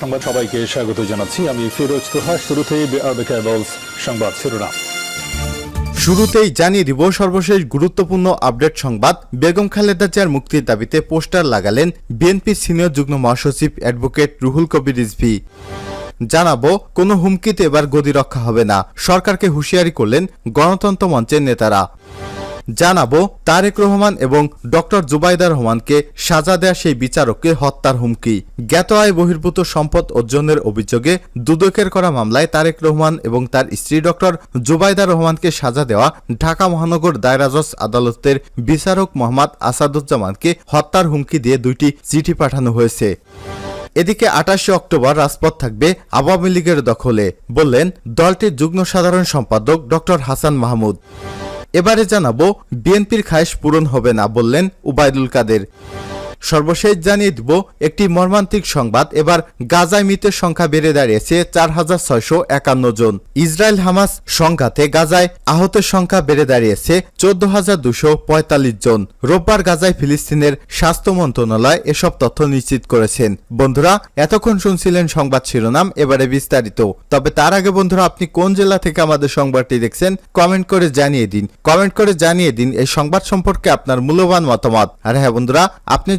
সংবাদ সবাইকে স্বাগত জানাচ্ছি। আমি ফিরোজ তোহা শুরুতেই সংবাদ শিরোনাম। শুরুতেই জানিয়ে দিব, সর্বশেষ গুরুত্বপূর্ণ আপডেট সংবাদ। বেগম খালেদা জিয়ার মুক্তির দাবিতে পোস্টার লাগালেন বিএনপি সিনিয়র যুগ্ম মহাসচিব অ্যাডভোকেট রুহুল কবির রিজভি। জানাব, কোনো হুমকিতে এবার গদি রক্ষা হবে না। সরকারকে হুঁশিয়ারি করলেন গণতন্ত্র মঞ্চের নেতারা। জানাব তারেক রহমান এবং ডক্টর জুবাইদা রহমানকে সাজা দেয়া সেই বিচারককে হত্যার হুমকি। জ্ঞাত আয় বহির্ভূত সম্পদ অর্জনের অভিযোগে দুদকের করা মামলায় তারেক রহমান এবং তার স্ত্রী ডক্টর জুবাইদা রহমানকে সাজা দেওয়া ঢাকা মহানগর দায়রা জজ আদালতের বিচারক মোহাম্মদ আসাদুজ্জামানকে হত্যার হুমকি দিয়ে দুইটি চিঠি পাঠানো হয়েছে। এদিকে আঠাশে অক্টোবর রাজপথ থাকবে আওয়ামী লীগের দখলে, বললেন দলটির যুগ্ম সাধারণ সম্পাদক ডক্টর হাসান মাহমুদ। এবারে জানাব বিএনপির খায়েশ পূরণ হবে না বললেন উবায়দুল কাদের। সর্বশেষ জানিয়ে দিব, একটি মর্মান্তিক সংবাদ। এবার গাজায় মৃতের সংখ্যা বেড়ে দাঁড়িয়েছে চার হাজার ছয়শো একান্ন জন। ইসরায়েল হামাস সংঘাতে গাজায় আহতের সংখ্যা বেড়ে দাঁড়িয়েছে চোদ্দ হাজার দুশো পঁয়তাল্লিশ জন। রোববার গাজায় ফিলিস্তিনের স্বাস্থ্য মন্ত্রণালয় এসব তথ্য নিশ্চিত করেছেন। বন্ধুরা, এতক্ষণ শুনছিলেন সংবাদ শিরোনাম, এবারে বিস্তারিত। তবে তার আগে বন্ধুরা, আপনি কোন জেলা থেকে আমাদের সংবাদটি দেখছেন, কমেন্ট করে জানিয়ে দিন। কমেন্ট করে জানিয়ে দিন এই সংবাদ সম্পর্কে আপনার মূল্যবান মতামত। আর হ্যাঁ বন্ধুরা, আপনি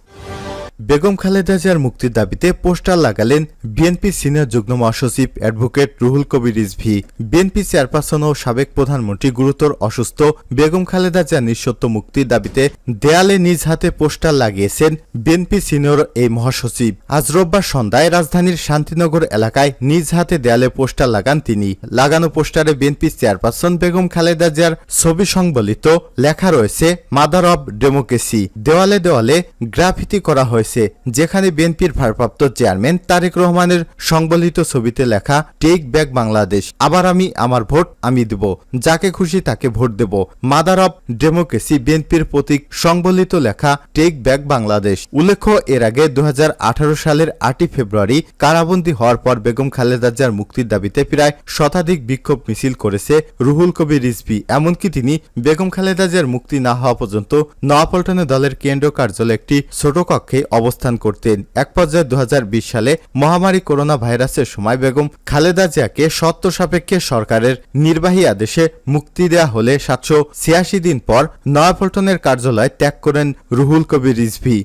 বেগম খালেদা জিয়ার মুক্তির দাবিতে পোস্টার লাগালেন বিএনপি সিনিয়র যুগ্ম মহাসচিব advocate Ruhul Kabir Rizvi. BNP chairperson ও সাবেক প্রধানমন্ত্রী গুরুতর অসুস্থ বেগম খালেদা জিয়ার নিঃসত্ব মুক্তির দাবিতে দেয়ালে নিজ হাতে পোস্টার লাগিয়েছেন বিএনপি সিনিয়র এই মহাসচিব। আজ রোববার সন্ধ্যায় রাজধানীর শান্তিনগর এলাকায় নিজ হাতে দেয়ালে পোস্টার লাগান তিনি। লাগানো পোস্টারে বিএনপি চেয়ারপারসন বেগম খালেদা জিয়ার ছবি সংবলিত লেখা রয়েছে, মাদার অব ডেমোক্রেসি। দেওয়ালে দেওয়ালে গ্রাফিতি করা হয়েছে। যেখানে বিএনপির ভারপ্রাপ্ত চেয়ারম্যান তারেক রহমানের সংবলিত ছবিতে লেখা, টেক ব্যাক বাংলাদেশ, আবার আমি আমার ভোট আমি দেব, যাকে খুশি তাকে ভোট দেব। মাদার অব ডেমোক্রেসি বিএনপির প্রতীক, সংবলিত লেখা, টেক ব্যাক বাংলাদেশ। উল্লেখ্য, এর আগে দু সালের আটই ফেব্রুয়ারি কারাবন্দী হওয়ার পর বেগম খালেদা জিয়ার মুক্তির দাবিতে প্রায় শতাধিক বিক্ষোভ মিছিল করেছে রুহুল কবির রিজভি। এমনকি তিনি বেগম খালেদা জিয়ার মুক্তি না হওয়া পর্যন্ত নয়াপল্টনে দলের কেন্দ্রীয় কার্যালয়ে একটি ছোট কক্ষে অবস্থান করতেন। এক পর্যায়ে দু হাজার বিশ সালে মহামারী করোনা ভাইরাসের সময় বেগম খালেদা জিয়াকে সত্য সাপেক্ষে সরকারের নির্বাহী আদেশে মুক্তি দেয়া হলে সাতশো ছিয়াশি দিন পর নয়াপল্টনের কার্যালয় ত্যাগ করেন রুহুল কবির রিজভি।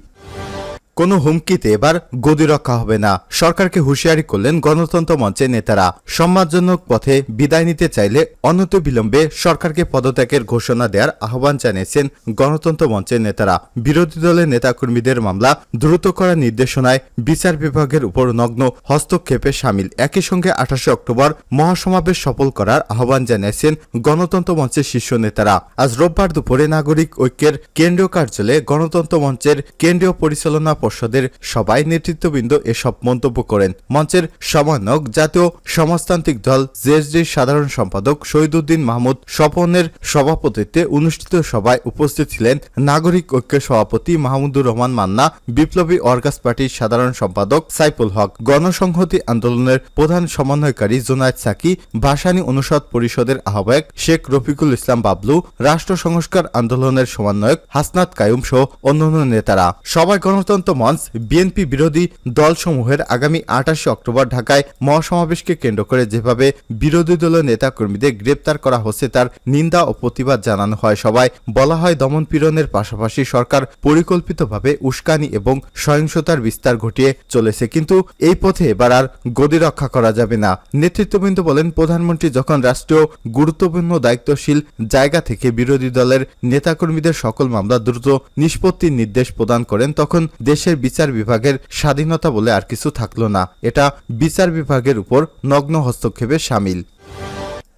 কোনো হুমকিতে এবার গদি রক্ষা হবে না। সরকারকে হুঁশিয়ারি করলেন গণতন্ত্র মঞ্চের নেতারা। সম্মানজনক পথে বিদায় নিতে চাইলে অনত বিলম্বে সরকারকে পদত্যাগের ঘোষণা দেওয়ার আহ্বান জানিয়েছেন গণতন্ত্র মঞ্চের নেতারা। বিরোধী দলের নেতাকর্মীদের মামলা দ্রুত করার নির্দেশনায় বিচার বিভাগের উপর নগ্ন হস্তক্ষেপে সামিল। একই সঙ্গে আঠাশে অক্টোবর মহাসমাবেশ সফল করার আহ্বান জানিয়েছেন গণতন্ত্র মঞ্চের শীর্ষ নেতারা। আজ রোববার দুপুরে নাগরিক ঐক্যের কেন্দ্রীয় কার্যালয়ে গণতন্ত্র মঞ্চের কেন্দ্রীয় পরিচালনা পর্ষদের সবাই নেতৃত্ববৃন্দ এসব মন্তব্য করেন। মঞ্চের সমন্বয়ক জাতীয় সমাজতান্ত্রিক দল জেএসডির সাধারণ সম্পাদক শহীদুদ্দিন মাহমুদ স্বপনের সভাপতিত্বে অনুষ্ঠিত সভায় উপস্থিত ছিলেন নাগরিক ঐক্যের সভাপতি মাহমুদুর রহমান মান্না, বিপ্লবী অর্গাস পার্টির সাধারণ সম্পাদক সাইফুল হক, গণসংহতি আন্দোলনের প্রধান সমন্বয়কারী জোনায়েদ সাকি, ভাসানী অনুষদ পরিষদের আহ্বায়ক শেখ রফিকুল ইসলাম বাবলু, রাষ্ট্র সংস্কার আন্দোলনের সমন্বয়ক হাসনাত কায়ুম সহ অন্যান্য নেতারা। সবাই গণতন্ত্র মঞ্চ বিএনপি বিরোধী দলসমূহের আগামী আঠাশে অক্টোবর ঢাকায় মহাসমাবেশকে কেন্দ্র করে যেভাবে বিরোধী দলের নেতাকর্মীদের গ্রেপ্তার করা হচ্ছে, তার নিন্দা ও প্রতিবাদ জানানো হয়। সবাই বলা হয়, দমন পীড়নের পাশাপাশি সরকার পরিকল্পিতভাবে উস্কানি এবং সহিংসতার বিস্তার ঘটিয়ে চলেছে। কিন্তু এই পথে এবার আর গদি রক্ষা করা যাবে না। নেতৃত্ববৃন্দ বলেন, প্রধানমন্ত্রী যখন রাষ্ট্রীয় গুরুত্বপূর্ণ দায়িত্বশীল জায়গা থেকে বিরোধী দলের নেতাকর্মীদের সকল মামলা দ্রুত নিষ্পত্তির নির্দেশ প্রদান করেন, তখন দেশের বিচার বিভাগের স্বাধীনতা বলে আর কিছু থাকল না। এটা বিচার বিভাগের উপর নগ্ন হস্তক্ষেপে সামিল।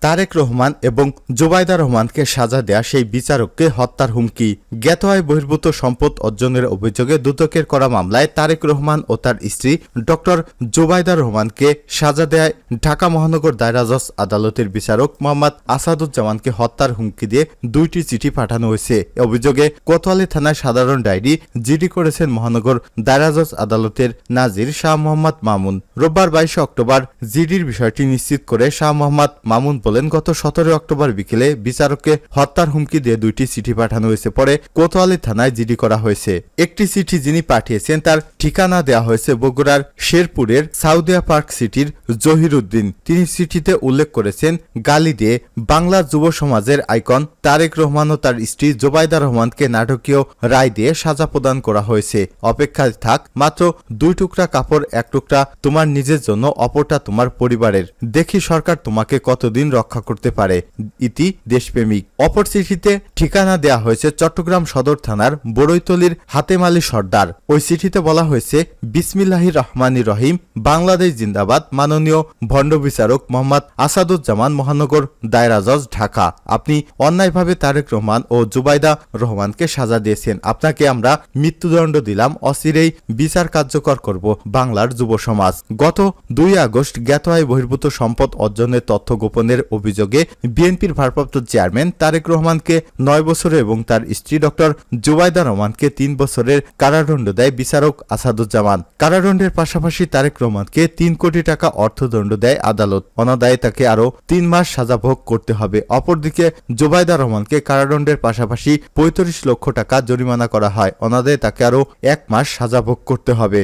তারেক রহমান এবং জোবাইদা রহমানকে সাজা দেয়া সেই বিচারককে হত্যার হুমকি। জ্ঞাত বহির্ভূত সম্পদ অর্জনের অভিযোগে দুদকের করা মামলায় তারেক রহমান ও তার স্ত্রী ডক্টর জোবাইদা রহমানকে সাজা দেয় ঢাকা মহানগর দায়রা জজ আদালতের বিচারক মোহাম্মদ আসাদুজ্জামানকে হত্যার হুমকি দিয়ে দুইটি চিঠি পাঠানো হয়েছে। অভিযোগে কোতোয়ালি থানায় সাধারণ ডায়েরি জিডি করেছেন মহানগর দায়রা জজ আদালতের নাজির শাহ মোহাম্মদ মামুন। রোববার বাইশে অক্টোবর জিডির বিষয়টি নিশ্চিত করে শাহ মোহাম্মদ মামুন বলেন, গত সতেরো অক্টোবর বিকেলে বিচারককে হত্যার হুমকি দিয়ে দুইটি চিঠি পাঠানো হয়েছে পরে কোতোয়ালি থানায় জিডি করা হয়েছে। একটি চিঠি যিনি পাঠিয়েছেন তার ঠিকানা দেওয়া হয়েছে বগুড়ার শেরপুরের সাউদিয়া পার্ক সিটির জহিরুদ্দিন। তিনি চিঠিতে উল্লেখ করেছেন, গালি দিয়ে বাংলা যুব সমাজের আইকন তারেক রহমান ও তার স্ত্রী জোবাইদা রহমানকে নাটকীয় রায় দিয়ে সাজা প্রদান করা হয়েছে। অপেক্ষায় থাক, মাত্র দুই টুকরা কাপড়, এক টুকরা তোমার নিজের জন্য, অপরটা তোমার পরিবারের। দেখি সরকার তোমাকে কতদিন রক্ষা করতে পারে ইতি দেশপ্রেমিক। অপর চিঠিতে ঠিকানা দেয়া হয়েছে চট্টগ্রাম সদর থানার বড়ইতলির হাতেম আলী সর্দার। ওই চিঠিতে বলা হয়েছে, বিসমিল্লাহির রহমানি রহিম, বাংলাদেশ জিন্দাবাদ, মাননীয় ভণ্ড বিচারক মোহাম্মদ আসাদুজ্জামান মহানগর, দায়রা জজ, ঢাকা। আপনি অন্যায়ভাবে তারেক রহমান ও জুবাইদা রহমানকে সাজা দিয়েছেন। আপনাকে আমরা মৃত্যুদণ্ড দিলাম, অচিরেই বিচার কার্যকর করব বাংলার যুব সমাজ। গত দুই আগস্ট জ্ঞাত আয় বহির্ভূত সম্পদ অর্জনের তথ্য গোপনের অভিযোগে বিএনপির ভারপ্রাপ্ত চেয়ারম্যান তারেক রহমানকে নয় বছরের এবং তার স্ত্রী ডক্টর জুবাইদা রহমানকে তিন বছরের কারাদণ্ড দেয় বিচারক আসাদুজ্জামান। কারাদণ্ডের পাশাপাশি তারেক রহমানকে তিন কোটি টাকা অর্থদণ্ড দেয় আদালত। অনাদায়ে তাকে আরও তিন মাস সাজা ভোগ করতে হবে। অপরদিকে জুবাইদা রহমানকে কারাদণ্ডের পাশাপাশি পঁয়ত্রিশ লক্ষ টাকা জরিমানা করা হয়। অনাদায়ে তাকে আরও এক মাস সাজা ভোগ করতে হবে।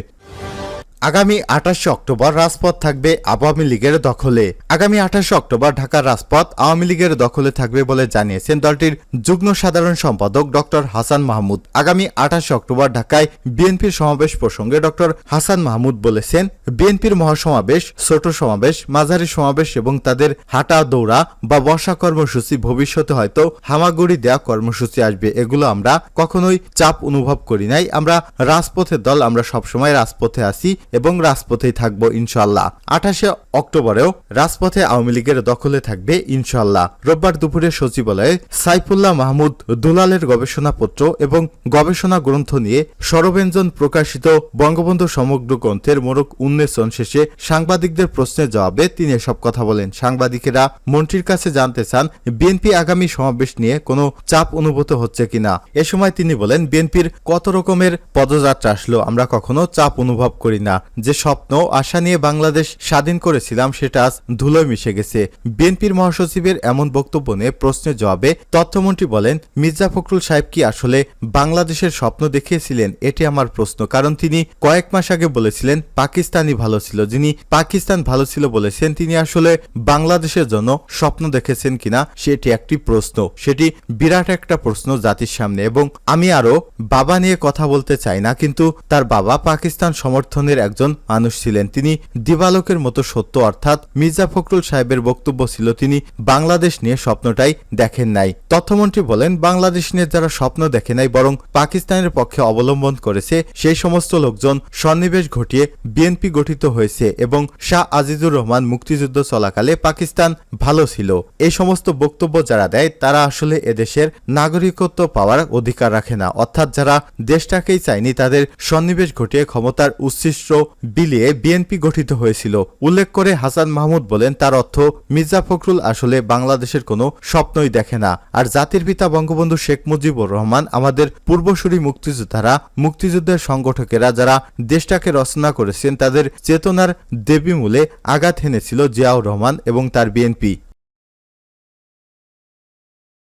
আগামী আঠাশে অক্টোবর রাজপথ থাকবে আওয়ামী লীগের দখলে। আগামী আঠাশে অক্টোবর ঢাকার রাজপথ আওয়ামী লীগের দখলে থাকবে বলে জানিয়েছেন দলটির যুগ্ম সাধারণ সম্পাদক ডক্টর হাসান মাহমুদ। আগামী আঠাশে অক্টোবর ঢাকায় বিএনপির সমাবেশ প্রসঙ্গে ডক্টর হাসান মাহমুদ বলেছেন, বিএনপির মহাসমাবেশ, ছোট সমাবেশ, মাঝারি সমাবেশ এবং তাদের হাঁটা, দৌড়া বা বসা কর্মসূচি ভবিষ্যতে হয়তো হামাগুড়ি দেওয়া কর্মসূচি আসবে। এগুলো আমরা কখনোই চাপ অনুভব করি নাই। আমরা রাজপথের দল, আমরা সবসময় রাজপথে আছি এবং রাজপথেই থাকব ইনশাল্লাহ আঠাশে অক্টোবরেও রাজপথে আওয়ামী লীগের দখলে থাকবে ইনশাল্লাহ রোববার দুপুরে সচিবালয়ে সাইফুল্লাহ মাহমুদ দুলালের গবেষণাপত্র এবং গবেষণা গ্রন্থ নিয়ে সরব্যঞ্জন প্রকাশিত বঙ্গবন্ধু সমগ্র গ্রন্থের মোড়ক উন্মেষণ শেষে সাংবাদিকদের প্রশ্নের জবাবে তিনি এসব কথা বলেন। সাংবাদিকেরা মন্ত্রীর কাছে জানতে চান, বিএনপি আগামী সমাবেশ নিয়ে কোনো চাপ অনুভূত হচ্ছে কিনা। এ সময় তিনি বলেন, বিএনপির কত রকমের পদযাত্রা আসলো, আমরা কখনো চাপ অনুভব করি না। যে স্বপ্ন, আশা নিয়ে বাংলাদেশ স্বাধীন করেছিলাম, সেটা আজ ধুলোয় মিশে গেছে। বিএনপির মহাসচিবের এমন বক্তব্য নিয়ে প্রশ্নের জবাবে তথ্যমন্ত্রী বলেন, মির্জা ফখরুল সাহেব কি আসলে বাংলাদেশের স্বপ্ন দেখিয়েছিলেন? এটি আমার প্রশ্ন, কারণ তিনি কয়েক মাস আগে বলেছিলেন পাকিস্তানি ভালো ছিল। যিনি পাকিস্তান ভালো ছিল বলেছেন, তিনি আসলে বাংলাদেশের জন্য স্বপ্ন দেখেছেন কিনা, সেটি একটি প্রশ্ন। সেটি বিরাট একটা প্রশ্ন জাতির সামনে, এবং আমি আরও বাবা নিয়ে কথা বলতে চাই না, কিন্তু তার বাবা পাকিস্তান সমর্থনের একজন মানুষ ছিলেন। তিনি দিবালকের মতো সত্য, অর্থাৎ মির্জা ফখরুল সাহেবের বক্তব্য ছিল তিনি বাংলাদেশ নিয়ে স্বপ্নটাই দেখেন নাই। তথ্যমন্ত্রী বলেন, বাংলাদেশ নিয়ে যারা স্বপ্ন দেখে নাই, বরং পাকিস্তানের পক্ষে অবলম্বন করেছে, সেই সমস্ত লোকজন সন্নিবেশ ঘটিয়ে বিএনপি গঠিত হয়েছে এবং শাহ আজিজুর রহমান মুক্তিযুদ্ধ চলাকালে পাকিস্তান ভালো ছিল। এই সমস্ত বক্তব্য যারা দেয়, তারা আসলে এদেশের নাগরিকত্ব পাওয়ার অধিকার রাখে না। অর্থাৎ যারা দেশটাকেই চায়নি, তাদের সন্নিবেশ ঘটিয়ে ক্ষমতার উচ্ছিষ্ট বিলিয়ে বিএনপি গঠিত হয়েছিল। উল্লেখ করে হাসান মাহমুদ বলেন, তার অর্থ, মির্জা ফখরুল আসলে বাংলাদেশের কোনো স্বপ্নই দেখে না। আর জাতির পিতা বঙ্গবন্ধু শেখ মুজিবুর রহমান আমাদের পূর্বসূরি মুক্তিযোদ্ধারা, মুক্তিযুদ্ধের সংগঠকেরা যারা দেশটাকে রচনা করেছেন, তাদের চেতনার দেবীমূলে আঘাত হেনেছিল জিয়াউর রহমান এবং তার বিএনপি।